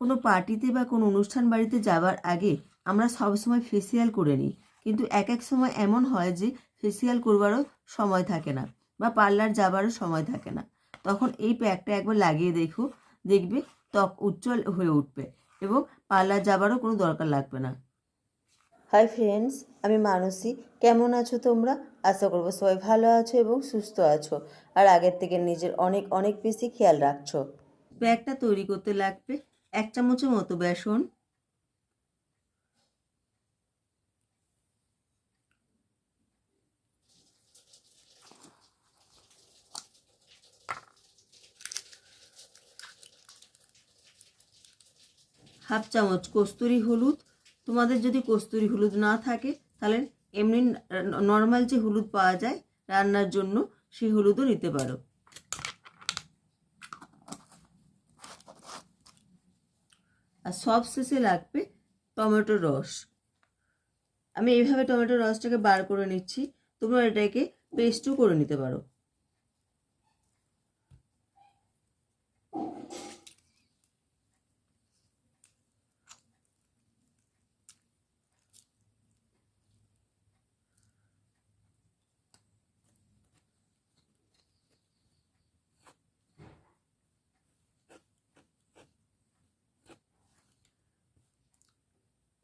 কোনো পার্টিতে বা কোনো অনুষ্ঠান বাড়িতে যাবার আগে আমরা সবসময় ফেসিয়াল করে নিই। কিন্তু এক এক সময় এমন হয় যে ফেসিয়াল করবারও সময় থাকে না বা পার্লার যাবারও সময় থাকে না। তখন এই প্যাকটা একবার লাগিয়ে দেখো দেখবে ত্বক উজ্জ্বল হয়ে উঠবে এবং পার্লার যাবারও কোনো দরকার লাগবে না। হাই ফ্রেন্ডস আমি মানসী। কেমন আছো তোমরা? আশা করব সবাই ভালো আছো এবং সুস্থ আছো। আর আগের থেকে নিজের অনেক অনেক বেশি খেয়াল রাখছো। প্যাকটা তৈরি করতে লাগবে। এক চামচের মতো বেসন। হাফ চামচ কস্তুরি হলুদ। তোমাদের যদি কস্তুরি হলুদ না থাকে, তাহলে এমনি নর্মাল যে হলুদ পাওয়া যায় রান্নার জন্য, সেই হলুদও নিতে পারো। আর সব শেষে লাগবে টমেটো রস। আমি এইভাবে টমেটো রসটাকে বার করে নিচ্ছি। তোমরা এটাকে পেস্টও করে নিতে পারো।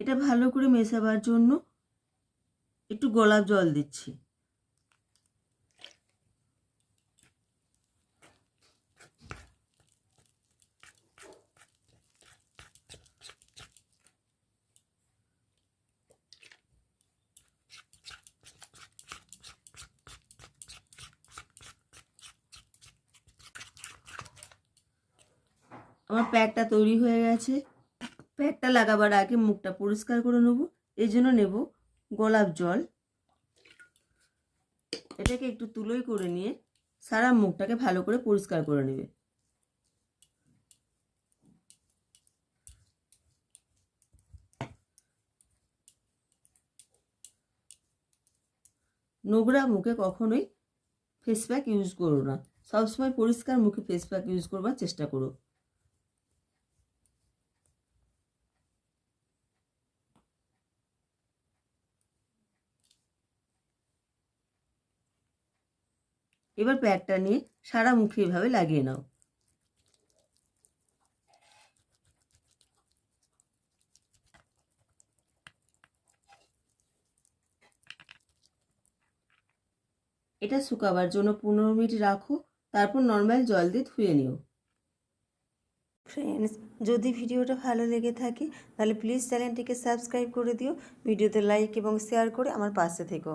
এটা ভালো করে মেশাবার জন্য একটু গোলাপ জল দিচ্ছি। আমার প্যাকটা তৈরি হয়ে গেছে। প্যাকটা লাগাবার আগে মুখটা পরিষ্কার করে নেব। এই জন্য নেব গোলাপ জল। এটাকে একটু তুলোই করে নিয়ে সারা মুখটাকে ভালো করে পরিষ্কার করে নেবে। নোংরা মুখে কখনোই ফেস প্যাক ইউজ করো না। সবসময় পরিষ্কার মুখে ফেস প্যাক ইউজ করবার চেষ্টা করো। এবার প্যাকটা নিয়ে সারা মুখে এভাবে লাগিয়ে নাও। এটা শুকাবার জন্য পনেরো মিনিট রাখো, তারপর নর্মাল জল দিয়ে ধুয়ে নিও। ফ্রেন্ডস যদি ভিডিওটা ভালো লেগে থাকে, তাহলে প্লিজ চ্যানেলটিকে সাবস্ক্রাইব করে দিও, ভিডিওতে লাইক এবং শেয়ার করে আমার পাশে থেকো।